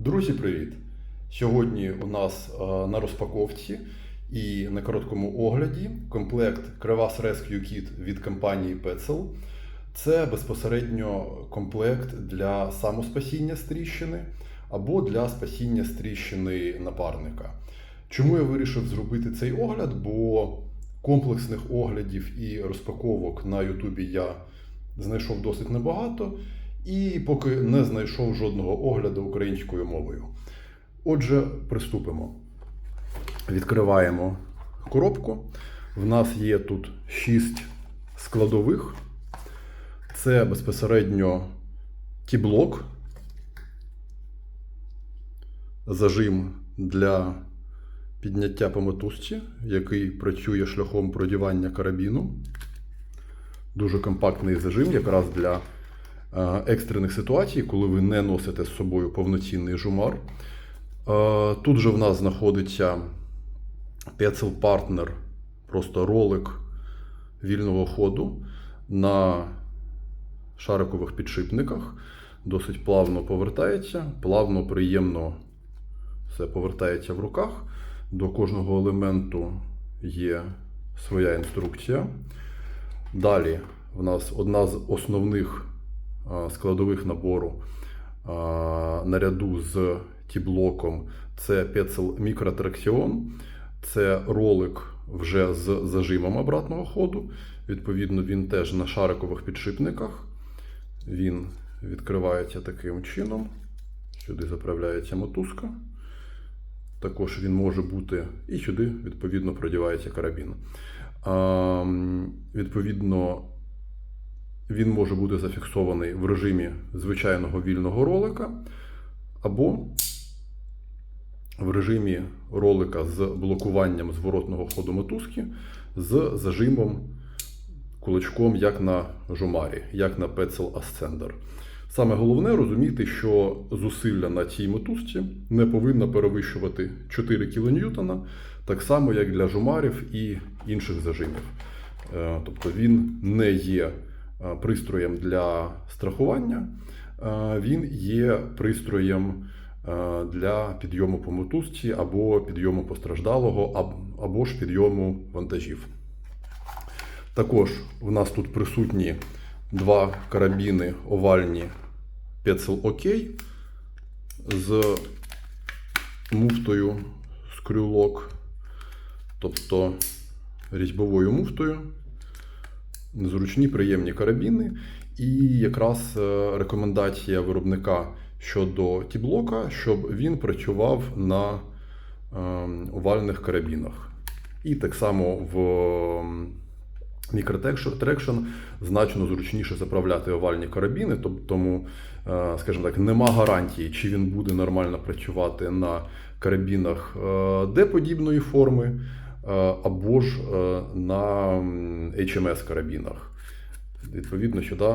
Друзі, привіт! Сьогодні у нас е, на розпаковці і на короткому огляді комплект Crevasse Rescue Kit від компанії Petzl. Це безпосередньо комплект для самоспасіння з тріщини або для спасіння з тріщини напарника. Чому я вирішив зробити цей огляд? Бо комплексних оглядів і розпаковок на Ютубі я знайшов досить небагато, і поки не знайшов жодного огляду українською мовою. Отже, приступимо. Відкриваємо коробку. В нас є тут 6 складових. Це безпосередньо тіблок, зажим для підняття по мотузці, який працює шляхом продівання карабіну. Дуже компактний зажим, якраз для екстрених ситуацій, коли ви не носите з собою повноцінний жумар. Е, Тут же в нас знаходиться Petzl Partner, просто ролик вільного ходу на шарикових підшипниках. Досить плавно повертається, плавно, приємно все повертається в руках. До кожного елементу є своя інструкція. Далі в нас одна з основних складових набору наряду з тіблоком це Petzl Microtraction. Це ролик вже з зажимом обратного ходу. Відповідно, він теж на шарикових підшипниках. Він відкривається таким чином. Сюди заправляється мотузка. Також він може бути і сюди, відповідно, продівається карабін. А, відповідно, він може бути зафіксований в режимі звичайного вільного ролика, або в режимі ролика з блокуванням зворотного ходу мотузки з зажимом кулачком, як на жумарі, як на Petzl Ascender. Саме головне розуміти, що зусилля на цій мотузці не повинно перевищувати 4 кН, так само, як для жумарів і інших зажимів. Е, Тобто він не є пристроєм для страхування, е, він є пристроєм е, для підйому по мотузці або підйому постраждалого, або ж підйому вантажів. Також в нас тут присутні два карабіни овальні Petzl OK з муфтою скрюлок, тобто різьбовою муфтою. Незручні, приємні карабіни. І якраз е, рекомендація виробника щодо тіблока, щоб він працював на е, овальних карабінах. І так само в Мікротрекшн значно зручніше заправляти овальні карабіни, тому, е, скажімо так, нема гарантії, чи він буде нормально працювати на карабінах е, Д-подібної форми, е, або ж е, на HMS карабінах. Відповідно, сюди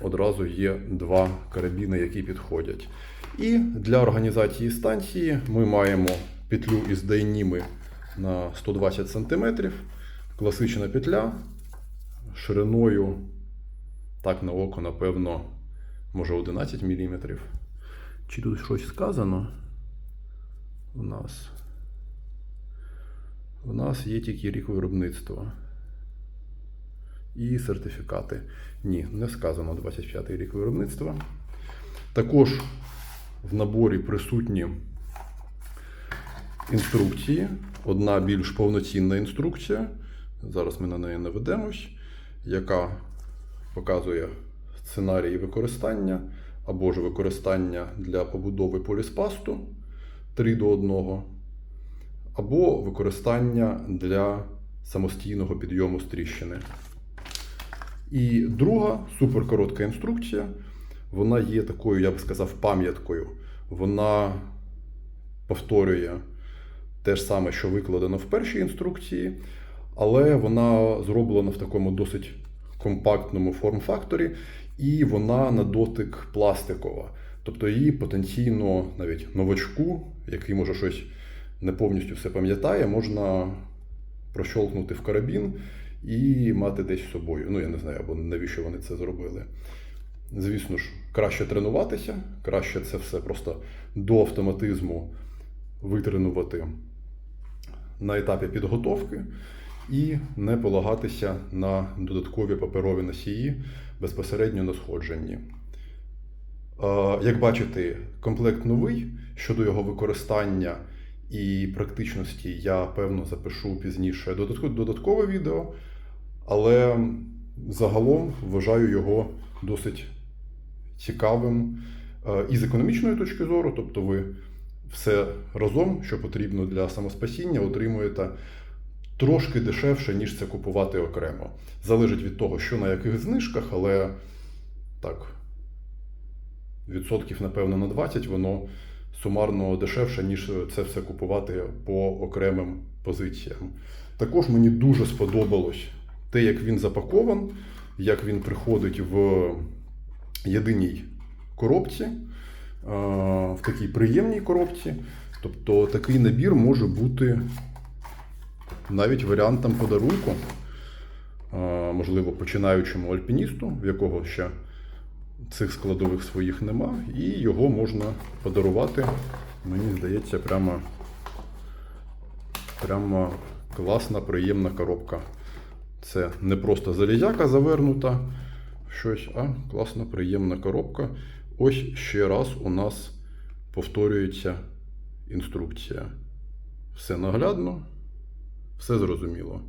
одразу є два карабіни, які підходять. І для організації станції ми маємо петлю із дайніми на 120 см. Класична петля шириною, так на око, напевно, може 11 мм. Чи тут щось сказано? У нас. У нас є тільки рік виробництва. І сертифікати. Ні, не сказано 25 й рік виробництва. Також в наборі присутні інструкції. Одна більш повноцінна інструкція. Зараз ми на неї наведемось, яка показує сценарії використання або ж використання для побудови поліспасту 3 до 1, або використання для самостійного підйому з тріщини. І друга суперкоротка інструкція. Вона є такою, я би сказав, пам'яткою. Вона повторює те ж саме, що викладено в першій інструкції, але вона зроблена в такому досить компактному форм-факторі, і вона на дотик пластикова. Тобто її потенційно навіть новачку, який може щось не повністю все пам'ятає, можна прощолкнути в карабін і мати десь з собою. Ну, я не знаю, або навіщо вони це зробили. Звісно ж, краще тренуватися, краще це все просто до автоматизму витренувати на етапі підготовки і не полагатися на додаткові паперові носії безпосередньо на сходженні. Як бачите, комплект новий щодо його використання і практичності я певно запишу пізніше додаткове відео, але загалом вважаю його досить цікавим е, і з економічної точки зору, тобто ви все разом, що потрібно для самоспасіння, отримуєте трошки дешевше, ніж це купувати окремо. Залежить від того, що на яких знижках, але так, відсотків, напевно, на 20 воно сумарно дешевше, ніж це все купувати по окремим позиціям. Також мені дуже сподобалось те, як він запакован, як він приходить в єдиній коробці, е, в такій приємній коробці. Тобто такий набір може бути навіть варіантом подарунку, е, можливо, починаючому альпіністу, в якого ще цих складових своїх нема, і його можна подарувати, мені здається, прямо, прямо класна, приємна коробка. Це не просто залізяка завернута в щось, а класна, приємна коробка. Ось ще раз у нас повторюється інструкція. Все наглядно, все зрозуміло.